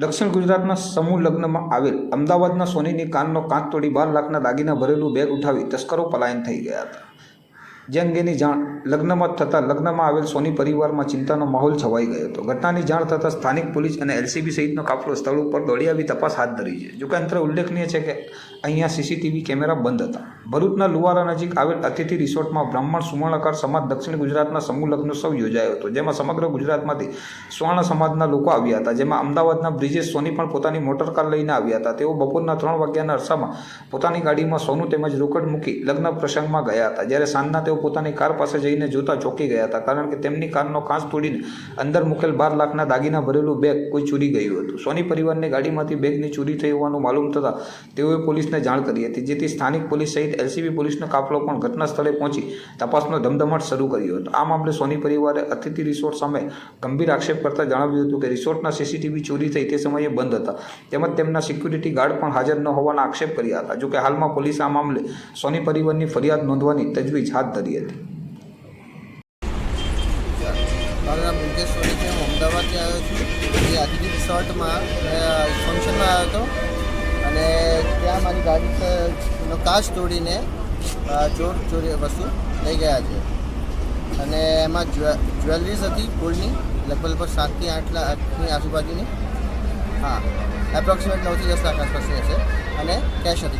દક્ષિણ ગુજરાતના સમૂહ લગ્નમાં આવેલ અમદાવાદના સોનીની કાનનો કાચ તોડી બાર લાખના દાગીના ભરેલું બેગ ઉઠાવી તસ્કરો પલાયન થઈ ગયા હતા. જે અંગેની જાણ લગ્નમાં થતાં લગ્નમાં આવેલ સોની પરિવારમાં ચિંતાનો માહોલ છવાઈ ગયો હતો. ઘટનાની જાણ થતાં સ્થાનિક પોલીસ અને એલસીબી સહિતનો કાફલો સ્થળ ઉપર દોડી આવી તપાસ હાથ ધરી છે. જોકે અંતરે ઉલ્લેખનીય છે કે અહીંયા સીસીટીવી કેમેરા બંધ હતા. ભરૂચના લુવારા નજીક આવેલ અતિથિ રિસોર્ટમાં બ્રાહ્મણ સુવર્ણકાર સમાજ દક્ષિણ ગુજરાતના સમૂહ લગ્નોત્સવ યોજાયો હતો, જેમાં સમગ્ર ગુજરાતમાંથી સુવર્ણ સમાજના લોકો આવ્યા હતા. જેમાં અમદાવાદના બ્રિજેશ સોની પણ પોતાની મોટર કાર લઈને આવ્યા હતા. તેઓ બપોરના ત્રણ વાગ્યાના અરસામાં પોતાની ગાડીમાં સોનું તેમજ રોકડ મૂકી લગ્ન પ્રસંગમાં ગયા હતા. જ્યારે સાંજના તેઓ પોતાની કાર પાસે જઈને જોતા ચોંકી ગયા હતા, કારણ કે તેમની કારનો કાચ તોડીને અંદર મૂકેલ બાર લાખના દાગીના ભરેલું બેગ કોઈ ચોરી ગયું હતું. સોની પરિવારની ગાડીમાંથી બેગની ચોરી થઈ હોવાનું માલુમ થતાં તેઓએ પોલીસને જાણ કરી હતી, જેથી સ્થાનિક પોલીસ સહિત એલસીબી પોલીસનો કાફલો પણ ઘટના સ્થળે પહોંચી તપાસનો ધમધમાટ શરૂ કર્યો હતો. આ મામલે સોની પરિવારે અતિથિ રિસોર્ટ સામે ગંભીર આક્ષેપ કરતા જણાવ્યું હતું કે રિસોર્ટના સીસીટીવી ચોરી થઈ તે સમયે બંધ હતા, તેમજ તેમના સિક્યુરિટી ગાર્ડ પણ હાજર ન હોવાના આક્ષેપ કર્યા હતા. જોકે હાલમાં પોલીસ આ મામલે સોની પરિવારની ફરિયાદ નોંધવાની તજવીજ હાથ ધરી હતી. મારું નામ મુકેશ સોની છે. હું અમદાવાદથી આવ્યો છું. જે અતિથિ રિસોર્ટમાં મેં ફંક્શનમાં આવ્યો હતો. અને ત્યાં મારી ગાડી નો કાચ તોડીને ચોર ચોરી વસ્તુ લઈ ગયા છે. અને એમાં જ્વે- જ્વેલરીઝ હતી ગોલ્ડની લગભગ લગભગ સાતથી આઠ લાખની આજુબાજુની. હા એપ્રોક્સિમેટ નવથી દસ લાખ આસપાસ હશે. અને કેશ હતી.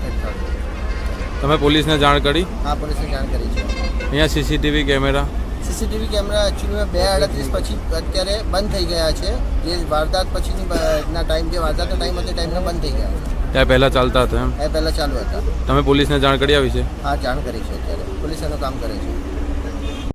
તમે પોલીસને જાણ કરી? હા પોલીસને જાણ કરી છે. અહીંયા CCTV camera. CCTV camera actually બે અડત્રીસ પછી અત્યારે બંધ થઈ ગયા છે. જે વારદાત પછીની ના ટાઈમ જે વારદાતનો ટાઈમ હતો ટાઈમના બંધ થઈ ગયા. છે ત્યાં પહેલાં ચાલતા હતા એમ? એ પહેલાં ચાલુ હતા. તમે પોલીસને જાણ કરી આવી છે? હા જાણ કરી છે અત્યારે. પોલીસ એનું કામ કરે છે.